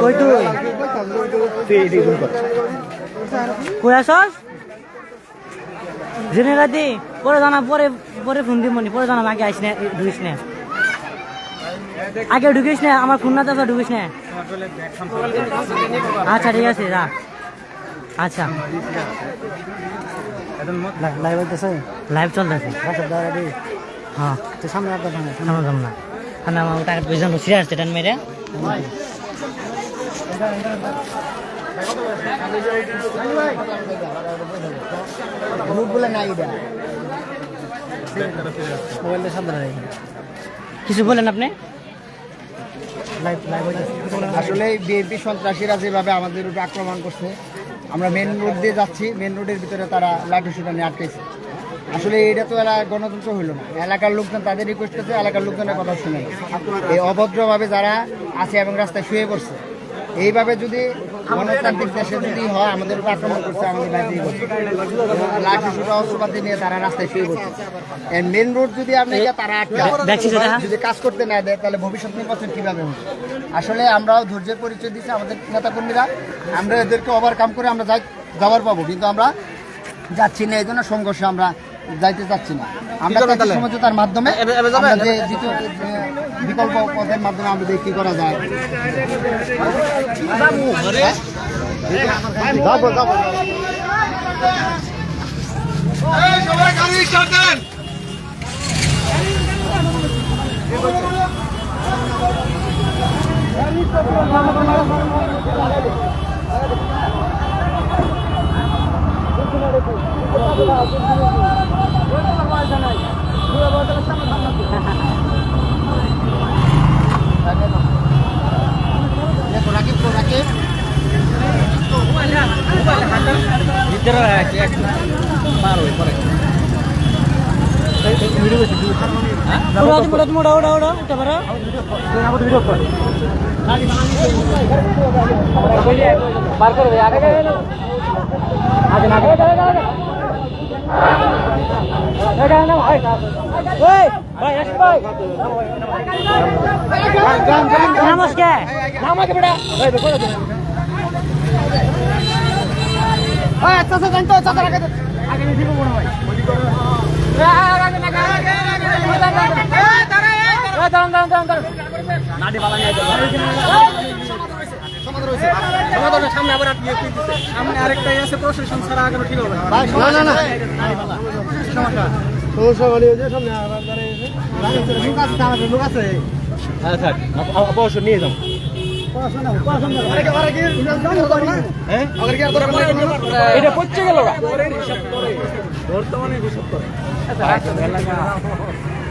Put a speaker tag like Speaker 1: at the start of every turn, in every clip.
Speaker 1: কই তুই কই আসস জেনে রাতি পরে জানা পরে পরে ফোন দিব নি পরে জানা আগে আইস না ঢুকিস না আগে ঢুকিস না আমার ফোন না তো ঢুকিস না আচ্ছা ঠিক আছে যা আচ্ছা
Speaker 2: লাইভ
Speaker 1: চলতেছে হ্যাঁ
Speaker 2: সামনে সামনে।
Speaker 1: সামনে যাম না সামনে আমার টাকা দুইজন সিরিয়াস টেন মেরে কিছু বলেন আপনি?
Speaker 3: আসলে বিএনপি সন্ত্রাসীরা যেভাবে আমাদের উপরে আক্রমণ করছে, আমরা মেন রোড দিয়ে যাচ্ছি মেন রোডের ভিতরে তারা লাঠি সুটা নিয়ে আটকেছে আসলে এটা তো গণতন্ত্র হইল না। এলাকার লোকজন তাদের রিকোয়েস্ট করছে এলাকার লোকজনের কথা শুনে এই অভদ্রভাবে যারা আছে এবং রাস্তায় শুয়ে পড়ছে এইভাবে যদি গণতান্ত্রিক দেশে যদি হয় আমাদের উপর আক্রমণ করছে আমাদের বাইরে করছে লাঠি সুটা অস্ত্রপাতি নিয়ে তারা রাস্তায় শুয়ে পড়ছে। মেন রোড যদি আপনি তারা
Speaker 1: সেটা।
Speaker 3: যদি কাজ করতে না দেয় তাহলে ভবিষ্যৎ নির্বাচন কীভাবে হবে? আসলে আমরাও ধৈর্যের পরিচয় দিচ্ছি আমাদের নেতাকর্মীরা। আমরা এদেরকে ওভারকাম করে আমরা যাই যাওয়ার পাবো। কিন্তু আমরা যাচ্ছি না এই জন্য সংঘর্ষে আমরা যাইতে চাচ্ছি না। আমরা সমঝোতার মাধ্যমে যে বিকল্প পথের মাধ্যমে আমরা দেখি কি করা যায়। যাব যাব দেখো রাকিব তো রাকিব।
Speaker 1: ওড়া ওড়া ওড়া ওড়া ওড়া উঠতে পারো বার করে দে আগে আগে আগে। নমস্কার
Speaker 3: আচ্ছা আচ্ছা জানতো চাচা রাখে
Speaker 2: সামনে আরেকটাই আছে প্রশাসন ছাড়া আগানো ঠিক হবে
Speaker 3: না। না না
Speaker 2: সমস্যা মানে ওই সামনে আবার
Speaker 3: লোক আছে লোক আছে।
Speaker 2: হ্যাঁ থাক। অবশ্য নিয়ে যাও। হ্যাঁ? এটা পড়ছে গেল বর্তমানে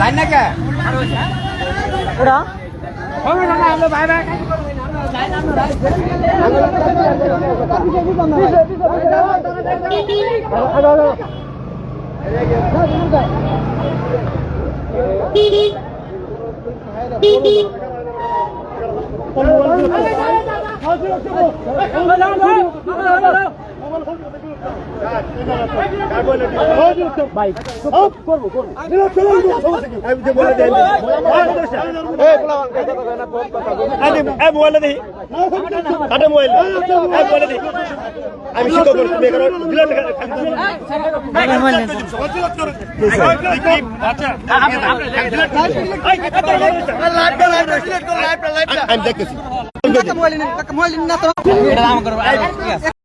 Speaker 3: লাইন না কে
Speaker 1: ওড়া
Speaker 2: মোবাইল দেখি কাটে মোবাইল মোবাইল দেখি আমি শিক্ষক তুমি এখানে দিলে আমি দেখতেছি
Speaker 3: মোবাইল মোবাইল না তো